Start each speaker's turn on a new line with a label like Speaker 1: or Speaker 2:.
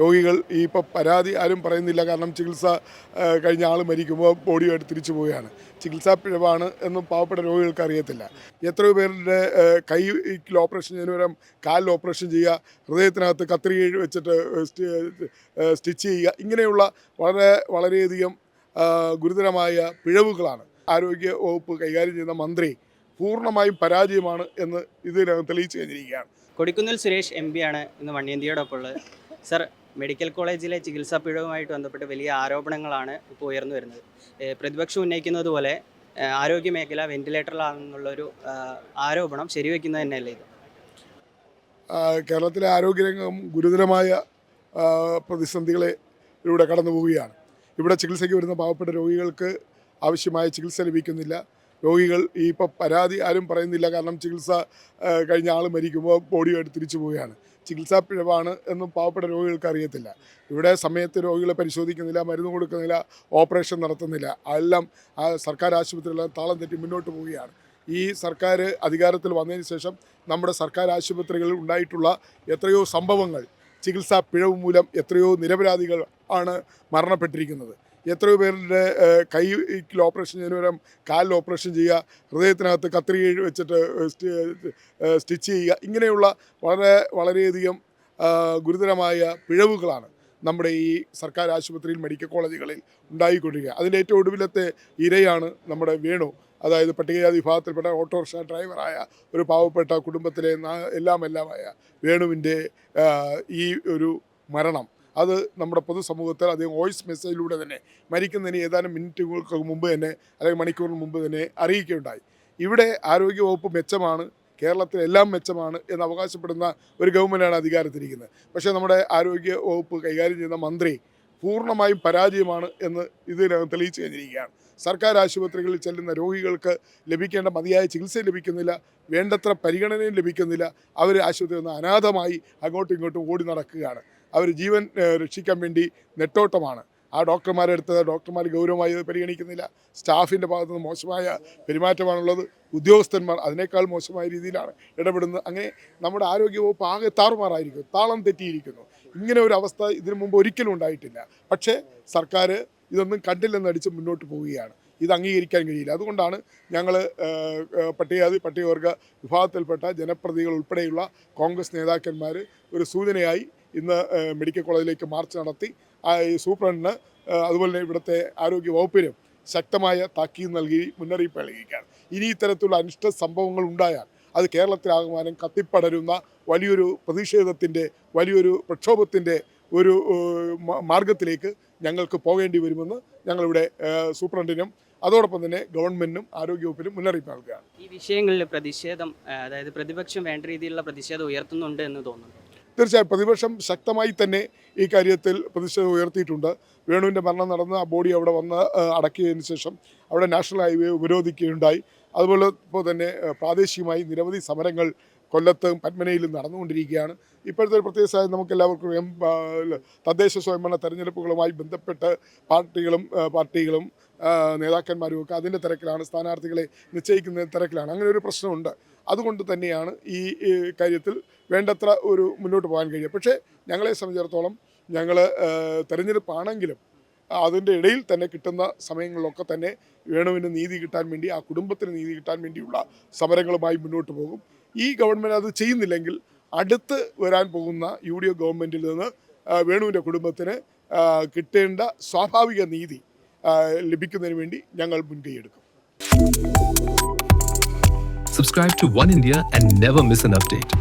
Speaker 1: രോഗികൾ ഈ ഇപ്പോൾ പരാതി ആരും പറയുന്നില്ല. കാരണം ചികിത്സ കഴിഞ്ഞ ആൾ മരിക്കുമ്പോൾ ബോഡിയുമായിട്ട് തിരിച്ചു പോവുകയാണ്. ചികിത്സാ പിഴവാണ് എന്നും പാവപ്പെട്ട രോഗികൾക്ക് അറിയത്തില്ല. എത്രയോ പേരുടെ കൈക്കിൽ ഓപ്പറേഷൻ ചെയ്യുന്ന പകരം കാലിൽ ഓപ്പറേഷൻ ചെയ്യുക ഹൃദയത്തിനകത്ത് കത്രിക വെച്ചിട്ട് സ്റ്റിച്ച് ചെയ്യുക ഇങ്ങനെയുള്ള വളരെ വളരെയധികം ഗുരുതരമായ പിഴവുകളാണ്. ആരോഗ്യ വകുപ്പ് കൈകാര്യം ചെയ്യുന്ന മന്ത്രി പൂർണമായും പരാജയമാണ് എന്ന് ഇതിനകം തെളിയിച്ചു കഴിഞ്ഞിരിക്കുകയാണ്.
Speaker 2: കൊടിക്കുന്നിൽ സുരേഷ് എം ആണ് ഇന്ന് വണ്ണിയന്തിയോടൊപ്പം ഉള്ളത് സർ മെഡിക്കൽ കോളേജിലെ ചികിത്സാ പിഴവുമായിട്ട് ബന്ധപ്പെട്ട് വലിയ ആരോപണങ്ങളാണ് ഇപ്പോൾ ഉയർന്നു വരുന്നത്. പ്രതിപക്ഷം ഉന്നയിക്കുന്നത് പോലെ ആരോഗ്യ മേഖല വെന്റിലേറ്ററിലാണെന്നുള്ളൊരു ആരോപണം ശരിവെക്കുന്നത് തന്നെയല്ലേ ഇത്?
Speaker 1: കേരളത്തിലെ ആരോഗ്യരംഗം ഗുരുതരമായ പ്രതിസന്ധികളെ ഇവിടെ കടന്നു പോവുകയാണ് ഇവിടെ ചികിത്സയ്ക്ക് വരുന്ന പാവപ്പെട്ട രോഗികൾക്ക് ആവശ്യമായ ചികിത്സ ലഭിക്കുന്നില്ല. രോഗികൾ ഈ ഇപ്പോൾ പരാതി ആരും പറയുന്നില്ല. കാരണം ചികിത്സ കഴിഞ്ഞ ആൾ മരിക്കുമ്പോൾ ബോഡിയുമായിട്ട് തിരിച്ചു പോവുകയാണ്. ചികിത്സാ പിഴവാണ് എന്നും പാവപ്പെട്ട രോഗികൾക്ക് അറിയത്തില്ല. ഇവിടെ സമയത്ത് രോഗികളെ പരിശോധിക്കുന്നില്ല മരുന്ന് കൊടുക്കുന്നില്ല ഓപ്പറേഷൻ നടത്തുന്നില്ല. എല്ലാം സർക്കാർ ആശുപത്രികളെല്ലാം താളം തെറ്റി മുന്നോട്ട് പോവുകയാണ്. ഈ സർക്കാർ അധികാരത്തിൽ വന്നതിന് ശേഷം നമ്മുടെ സർക്കാർ ആശുപത്രികളിൽ ഉണ്ടായിട്ടുള്ള എത്രയോ സംഭവങ്ങൾ ചികിത്സാ പിഴവ് മൂലം എത്രയോ നിരപരാധികൾ ആണ് മരണപ്പെട്ടിരിക്കുന്നത്. എത്രയോ പേരുടെ കൈക്ക് ഓപ്പറേഷൻ ചെയ്യുന്ന പകരം കാലിൽ ഓപ്പറേഷൻ ചെയ്യുക ഹൃദയത്തിനകത്ത് കത്രിക വെച്ചിട്ട് സ്റ്റിച്ച് ചെയ്യുക ഇങ്ങനെയുള്ള വളരെ വളരെയധികം ഗുരുതരമായ പിഴവുകളാണ് നമ്മുടെ ഈ സർക്കാർ ആശുപത്രിയിൽ മെഡിക്കൽ കോളേജുകളിൽ ഉണ്ടായിക്കൊണ്ടിരിക്കുക. അതിന്റെ ഏറ്റവും ഒടുവിലത്തെ ഇരയാണ് നമ്മുടെ വേണു. അതായത് പട്ടികജാതി വിഭാഗത്തിൽപ്പെട്ട ഓട്ടോറിക്ഷ ഡ്രൈവറായ ഒരു പാവപ്പെട്ട കുടുംബത്തിലെ എല്ലാമെല്ലാമായ വേണുവിന്റെ ഈ ഒരു മരണം. അത് നമ്മുടെ പൊതുസമൂഹത്തിൽ അദ്ദേഹം വോയിസ് മെസ്സേജിലൂടെ തന്നെ മരിക്കുന്നതിന് ഏതാനും മിനിറ്റുകൾക്ക് മുമ്പ് തന്നെ അല്ലെങ്കിൽ മണിക്കൂറിന് മുമ്പ് തന്നെ അറിയിക്കുകയുണ്ടായി. ഇവിടെ ആരോഗ്യവകുപ്പ് മെച്ചമാണ് കേരളത്തിൽ എല്ലാം മെച്ചമാണ് എന്ന് അവകാശപ്പെടുന്ന ഒരു ഗവൺമെന്റാണ് അധികാരത്തിരിക്കുന്നത്. പക്ഷേ നമ്മുടെ ആരോഗ്യ വകുപ്പ് കൈകാര്യം ചെയ്യുന്ന മന്ത്രി പൂർണമായും പരാജയമാണ് എന്ന് ഇതിനകം തെളിയിച്ചു കഴിഞ്ഞിരിക്കുകയാണ്. സർക്കാർ ആശുപത്രികളിൽ ചെല്ലുന്ന രോഗികൾക്ക് ലഭിക്കേണ്ട മതിയായ ചികിത്സ ലഭിക്കുന്നില്ല വേണ്ടത്ര പരിഗണനയും ലഭിക്കുന്നില്ല. അവർ ആശുപത്രി അനാഥമായി അങ്ങോട്ടും ഇങ്ങോട്ടും ഓടി നടക്കുകയാണ്. അവർ ജീവൻ രക്ഷിക്കാൻ വേണ്ടി നെട്ടോട്ടമാണ്. ആ ഡോക്ടർമാരെ എടുത്തത് ഡോക്ടർമാർ ഗൗരവമായി പരിഗണിക്കുന്നില്ല. സ്റ്റാഫിന്റെ ഭാഗത്തു നിന്ന് മോശമായ പെരുമാറ്റമാണുള്ളത്. ഉദ്യോഗസ്ഥന്മാർ അതിനേക്കാൾ മോശമായ രീതിയിലാണ് ഇടപെടുന്നത്. അങ്ങനെ നമ്മുടെ ആരോഗ്യവകുപ്പ് ആകെ താറുമാറായിരിക്കും താളം തെറ്റിയിരിക്കുന്നു. ഇങ്ങനെ ഒരു അവസ്ഥ ഇതിനു മുമ്പ് ഒരിക്കലും ഉണ്ടായിട്ടില്ല. പക്ഷേ സർക്കാർ ഇതൊന്നും കണ്ടില്ലെന്ന് അടിച്ച് മുന്നോട്ട് പോവുകയാണ്. ഇത് അംഗീകരിക്കാൻ കഴിയില്ല. അതുകൊണ്ടാണ് ഞങ്ങൾ പട്ടികജാതി പട്ടികവർഗ വിഭാഗത്തിൽപ്പെട്ട ജനപ്രതികൾ ഉൾപ്പെടെയുള്ള കോൺഗ്രസ് നേതാക്കന്മാർ ഒരു സൂചനയായി ഇന്ന് മെഡിക്കൽ കോളേജിലേക്ക് മാർച്ച് നടത്തി ഈ സൂപ്രണ്ടിന് അതുപോലെ ഇവിടുത്തെ ആരോഗ്യ വകുപ്പിനും ശക്തമായ താക്കീത് നൽകി മുന്നറിയിപ്പ് നൽകിയിരിക്കുകയാണ്. ഇനി ഇത്തരത്തിലുള്ള അനിഷ്ട സംഭവങ്ങൾ ഉണ്ടായാൽ അത് കേരളത്തിലാകുമാനം കത്തിപ്പടരുന്ന വലിയൊരു പ്രതിഷേധത്തിന്റെ വലിയൊരു പ്രക്ഷോഭത്തിന്റെ ഒരു മാർഗത്തിലേക്ക് ഞങ്ങൾക്ക് പോകേണ്ടി വരുമെന്ന് ഞങ്ങളിവിടെ സൂപ്രണ്ടിനും അതോടൊപ്പം തന്നെ ഗവൺമെന്റിനും ആരോഗ്യവകുപ്പിനും മുന്നറിയിപ്പ് നൽകുകയാണ്.
Speaker 2: ഈ വിഷയങ്ങളിൽ പ്രതിഷേധം അതായത് പ്രതിപക്ഷം വേണ്ട രീതിയിലുള്ള പ്രതിഷേധം ഉയർത്തുന്നുണ്ട് എന്ന് തോന്നുന്നു.
Speaker 1: തീർച്ചയായും പ്രതിപക്ഷം ശക്തമായി തന്നെ ഈ കാര്യത്തിൽ പ്രതിഷേധം ഉയർത്തിയിട്ടുണ്ട്. വേണുവിന്റെ മരണം നടന്ന് ആ ബോഡി അവിടെ വന്ന് അടക്കിയതിന് ശേഷം അവിടെ നാഷണൽ ഹൈവേ ഉപരോധിക്കുകയുണ്ടായി. അതുപോലെ ഇപ്പോൾ തന്നെ പ്രാദേശികമായി നിരവധി സമരങ്ങൾ കൊല്ലത്തും പത്മനയിലും നടന്നുകൊണ്ടിരിക്കുകയാണ്. ഇപ്പോഴത്തെ ഒരു പ്രത്യേക സാഹചര്യം നമുക്ക് എല്ലാവർക്കും എം തദ്ദേശ സ്വയംഭരണ തെരഞ്ഞെടുപ്പുകളുമായി ബന്ധപ്പെട്ട് പാർട്ടികളും പാർട്ടികളും നേതാക്കന്മാരും ഒക്കെ അതിന്റെ തിരക്കിലാണ് സ്ഥാനാർത്ഥികളെ നിശ്ചയിക്കുന്ന തിരക്കിലാണ്. അങ്ങനെ ഒരു പ്രശ്നമുണ്ട്. അതുകൊണ്ട് തന്നെയാണ് ഈ കാര്യത്തിൽ വേണ്ടത്ര ഒരു മുന്നോട്ട് പോകാൻ കഴിയുക. പക്ഷേ ഞങ്ങളെ സംബന്ധിച്ചിടത്തോളം ഞങ്ങൾ തെരഞ്ഞെടുപ്പാണെങ്കിലും അതിന്റെ ഇടയിൽ തന്നെ കിട്ടുന്ന സമയങ്ങളിലൊക്കെ തന്നെ വേണുവിന് നീതി കിട്ടാൻ വേണ്ടി ആ കുടുംബത്തിന് നീതി കിട്ടാൻ വേണ്ടിയുള്ള സമരങ്ങളുമായി മുന്നോട്ട് പോകും. ഈ ഗവൺമെന്റ് അത് ചെയ്യുന്നില്ലെങ്കിൽ അടുത്ത് വരാൻ പോകുന്ന യു ഡി എഫ് ഗവൺമെന്റിൽ നിന്ന് വേണുവിന്റെ കുടുംബത്തിന് കിട്ടേണ്ട സ്വാഭാവിക നീതി ലഭിക്കുന്നതിന് വേണ്ടി ഞങ്ങൾ മുൻകൈയെടുക്കും
Speaker 3: Subscribe to One India and never miss an update.